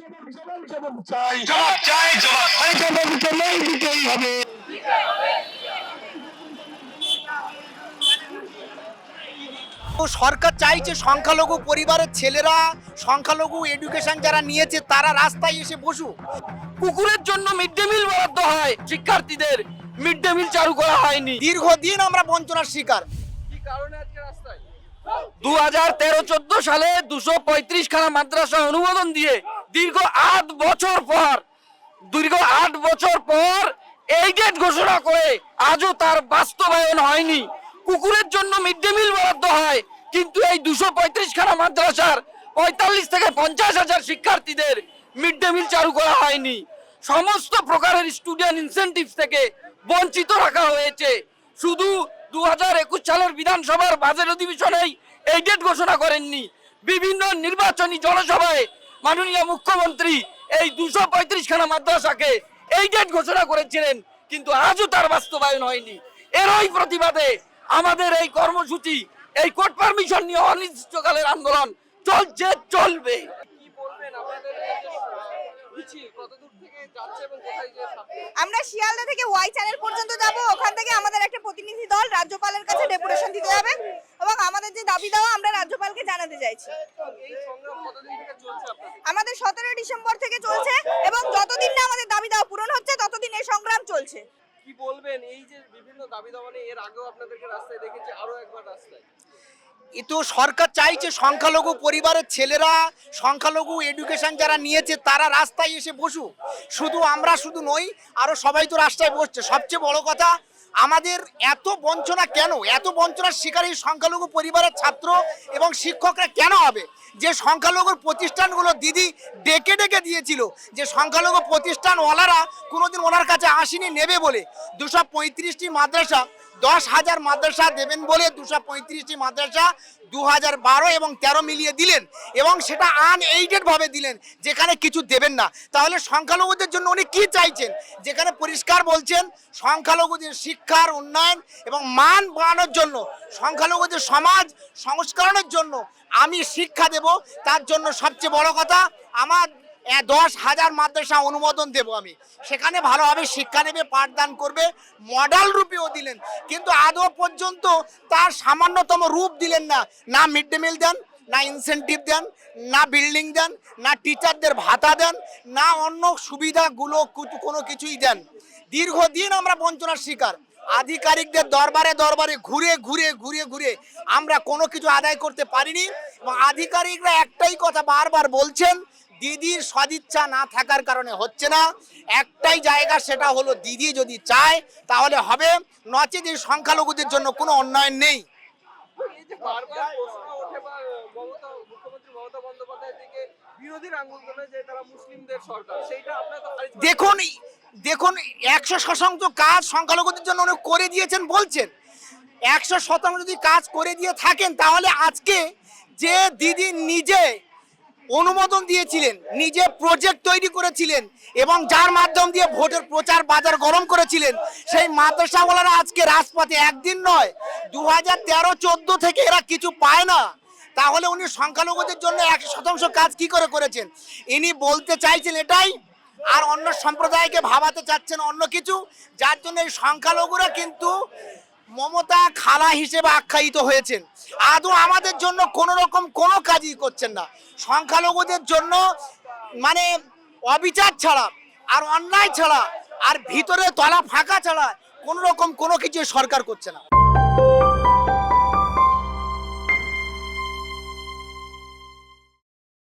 জবাব জবাব চাই জবাব চাই জবাব এই দিতেই হবে সরকার চাইছে সংখ্যালঘু পরিবারের ছেলেরা সংখ্যালঘু এডুকেশন যারা নিয়েছে তারা রাস্তায় এসে বসুক। কুকুরের জন্য মিড ডে মিল বরাদ্দ হয় শিক্ষার্থীদের মিড ডে মিল চালু করা হয়নি। দীর্ঘদিন আমরা বঞ্চনার শিকার। দু হাজার তেরো চোদ্দ সালে দুশো পঁয়ত্রিশ খানা মাদ্রাসা অনুমোদন দিয়ে দীর্ঘ আট বছর পর, দীর্ঘ আট বছর পর এই ডেট ঘোষণা করে আজও তার বাস্তবায়ন হয়নি। কুকুরের জন্য মিড ডে মিল বরাদ্দ হয়, কিন্তু এই দুশো পঁয়ত্রিশ খানা মাদ্রাসার পঁয়তাল্লিশ থেকে পঞ্চাশ হাজার শিক্ষার্থীদের মিড ডে মিল চালু করা হয়নি। সমস্ত প্রকারের স্টুডেন্ট ইনসেন্টিভ থেকে বঞ্চিত রাখা হয়েছে। শুধু দু হাজার একুশ সালের বিধানসভার বাজেট অধিবেশনেই এই ডেট ঘোষণা করেননি। বিভিন্ন নির্বাচনী জনসভায় মাননীয় মুখ্যমন্ত্রী এই দুশো পঁয়ত্রিশ খানা মাদ্রাসাকে এই ডেট ঘোষণা করেছিলেন, কিন্তু আজও তার বাস্তবায়ন হয়নি। এরই প্রতিবাদে আমাদের এই কর্মসূচি, এই কোর্ট পারমিশন নিয়ে অনির্দিষ্টকালের আন্দোলন চলছে, চলবে। আমরা শিয়ালদা থেকে ওয়াই চ্যানেল পর্যন্ত যাব। ওখান থেকে আমাদের একটা প্রতিনিধি দল রাজ্যপালের কাছে ডেপুটেশন দিতে যাবে। এবং আমাদের যে দাবি দেওয়া আমরা রাজ্যপালকে জানাতে চাইছি। আমাদের সতেরো ডিসেম্বর থেকে চলছে এবং যতদিন না আমাদের দাবি দেওয়া পূরণ হচ্ছে ততদিন এই সংগ্রাম চলছে। কি বলবেন? এই যে বিভিন্ন দাবি দাওয়া নিয়ে এর আগেও আপনাদেরকে রাস্তায় দেখেছি আরও একবার রাস্তায়। এ তো সরকার চাইছে সংখ্যালঘু পরিবারের ছেলেরা সংখ্যালঘু এডুকেশন যারা নিয়েছে তারা রাস্তায় এসে বসুক। শুধু আমরা শুধু নই আরও সবাই তো রাস্তায় বসছে। সবচেয়ে বড় কথা আমাদের এত বঞ্চনা কেন? এত বঞ্চনার শিকার এই সংখ্যালঘু পরিবারের ছাত্র এবং শিক্ষকরা কেন হবে? যে সংখ্যালঘুর প্রতিষ্ঠানগুলো দিদি ডেকে ডেকে দিয়েছিল, যে সংখ্যালঘু প্রতিষ্ঠানওয়ালারা কোনোদিন ওনার কাছে আসেনি নেবে বলে। দুশো পঁয়ত্রিশটি মাদ্রাসা দশ হাজার মাদ্রাসা দেবেন বলে দুশো পঁয়ত্রিশটি মাদ্রাসা দু হাজার বারো এবং তেরো মিলিয়ে দিলেন এবং সেটা আনএইডেড ভাবে দিলেন, যেখানে কিছু দেবেন না। তাহলে সংখ্যালঘুদের জন্য উনি কি চাইছেন? যেখানে পরিষ্কার বলছেন, সংখ্যালঘুদের শিক্ষার উন্নয়ন এবং মান বাড়ানোর জন্য, সংখ্যালঘুদের সমাজ সংস্করণের জন্য আমি শিক্ষা দেব, তার জন্য সবচেয়ে বড় কথা, আমার দশ হাজার মাদ্রাসা অনুমোদন দেব আমি। সেখানে ভালোভাবে শিক্ষা নেবে, পাঠদান করবে মডেল রূপেও দিলেন। কিন্তু আদৌ পর্যন্ত তার সামান্যতম রূপ দিলেন না। না মিড ডে মিল দেন, না ইনসেন্টিভ দেন, না বিল্ডিং দেন, না টিচারদের ভাতা দেন, না অন্য সুবিধাগুলো কোনো কিছুই দেন। দীর্ঘদিন আমরা বঞ্চনার শিকার। আধিকারিকদের দরবারে দরবারে ঘুরে ঘুরে ঘুরে ঘুরে আমরা কোনো কিছু আদায় করতে পারিনি। এবং আধিকারিকরা একটাই কথা বারবার বলছেন দিদির সদিচ্ছা না থাকার কারণে হচ্ছে না। একটাই জায়গা সেটা হলো দিদি যদি চায়, তাহলে হবে। নচেত এই সংখ্যালঘুদের জন্য কোনো উন্নয়ন নেই। দেখুন দেখুন, একশো শতাংশ কাজ সংখ্যালঘুদের জন্য উনি করে দিয়েছেন, বলছেন। একশো শতাংশ যদি কাজ করে দিয়ে থাকেন, তাহলে আজকে যে দিদি নিজে অনুমোদন দিয়েছিলেন, নিজে প্রজেক্ট তৈরি করেছিলেন এবং যার মাধ্যম দিয়ে ভোটের প্রচার বাজার গরম করেছিলেন, সেই মাদ্রাসাওয়ালারা আজকে রাজপথে একদিন নয় দু হাজার তেরো, চোদ্দ থেকে এরা কিছু পায় না। তাহলে উনি সংখ্যালঘুদের জন্য একশো শতাংশ কাজ কি করে করেছেন? ইনি বলতে চাইছেন এটাই, আর অন্য সম্প্রদায়কে ভাবাতে চাচ্ছেন অন্য কিছু, যার জন্য এই সংখ্যালঘুরা কিন্তু মমতা খালা হিসেবে আখ্যায়িত হয়েছেন। আদৌ আমাদের জন্য কোনো রকম কোনো কাজই করছেন না। সংখ্যালঘুদের জন্য মানে অবিচার ছাড়া আর অন্যায় ছাড়া আর ভিতরে তলা ফাঁকা ছাড়া কোনো রকম কোনো কিছু সরকার করছে না।